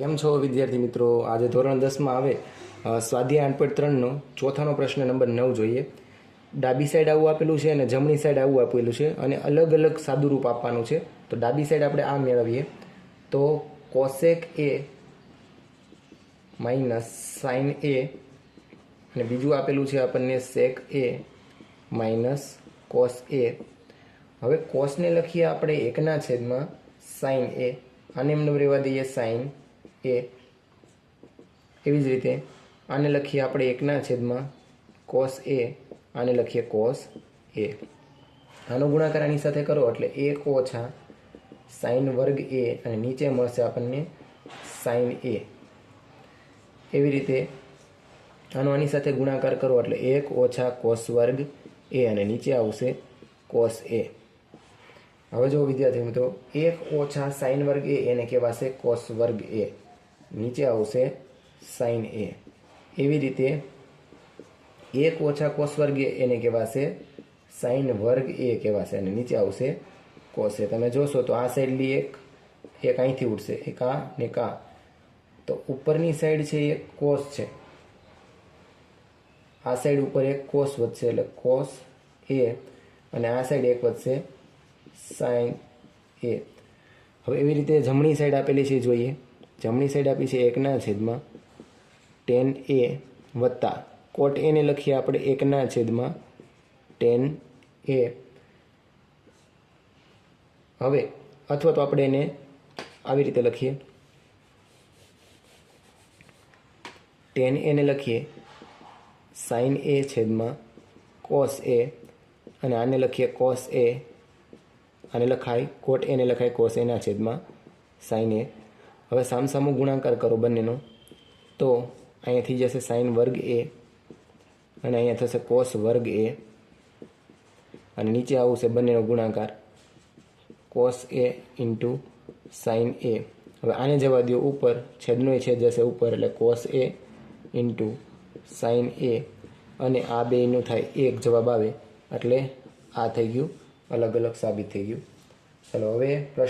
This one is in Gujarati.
કેમ છો વિદ્યાર્થી મિત્રો? આજે ધોરણ દસમાં આવે. સ્વાધ્યાય આઠ ત્રણનો ચોથાનો પ્રશ્ન નંબર નવ જોઈએ. ડાબી સાઈડ આવું આપેલું છે અને જમણી સાઈડ આવું આપેલું છે અને અલગ અલગ સાદુરૂપ આપવાનું છે. તો ડાબી સાઈડ આપણે આ મેળવીએ. તો cosec A minus sine A અને બીજું આપેલું છે આપણને સેક એ માઇનસ કોસ એ હવે કોસને લખીએ આપણે એકના છેદમાં સાઇન એ આને એમને રહેવા દઈએ સાઇન એ એવી જ રીતે આને લખીએ આપણે એકના છેદમાં કોસ એ, આને લખીએ કોસ એ. આનો ગુણાકાર આની સાથે કરો એટલે એક ઓછા સાઇન વર્ગ એ અને નીચે મળશે આપણને સાઇન એ. એવી રીતે આનો આની સાથે ગુણાકાર કરો એટલે એક ઓછા કોસ વર્ગ એ અને નીચે આવશે કોસ એ. હવે જો વિદ્યાર્થી મિત્રો, એક ઓછા સાઇન વર્ગ એ એને કહેવાશે કોસ વર્ગ એ. નીચે આવશે સાઇન એ એવી રીતે એક ઓછા કોસ વર્ગ એને કહેવાશે સાઇન વર્ગ એ કહેવાશે અને નીચે આવશે કોસ એ તમે જોશો તો આ સાઈડની એક એક અહીંથી ઉઠશે એક આ ને કા તો ઉપરની સાઈડ છે એ કોસ છે. આ સાઈડ ઉપર એક કોસ વધશે એટલે કોસ એ અને આ સાઈડ એક વધશે સાઇન એ હવે એવી રીતે જમણી સાઈડ આપેલી છે જોઈએ. જમણી સાઈડ આપી છે એકના છેદમાં ટેન એ વત્તા. કોટ એને લખીએ આપણે એકના છેદમાં ટેન એ હવે, અથવા તો આપણે એને આવી રીતે લખીએ. ટેન એને લખીએ. સાઇન એ છેદમાં કોસ એ અને આને લખીએ કોસ એ આને લખાય કોટ એને લખાય કોસ એના છેદમાં સાઇન એ હવે સામસામો ગુણાકાર કરો બંનેનો. તો અહીંયાથી જશે સાઇન વર્ગ એ અને અહીંયા થશે કોસ વર્ગ એ અને નીચે આવશે બંનેનો ગુણાકાર. Cos A into sine A હવે આને જવા દો ઉપર, છેદનો છેદ જશે ઉપર, એટલે cos A into sine A અને આ બેનું થાય એક જવાબ આવે, એટલે આ થઈ ગયું, અલગ અલગ સાબિત થઈ ગયું. ચાલો હવે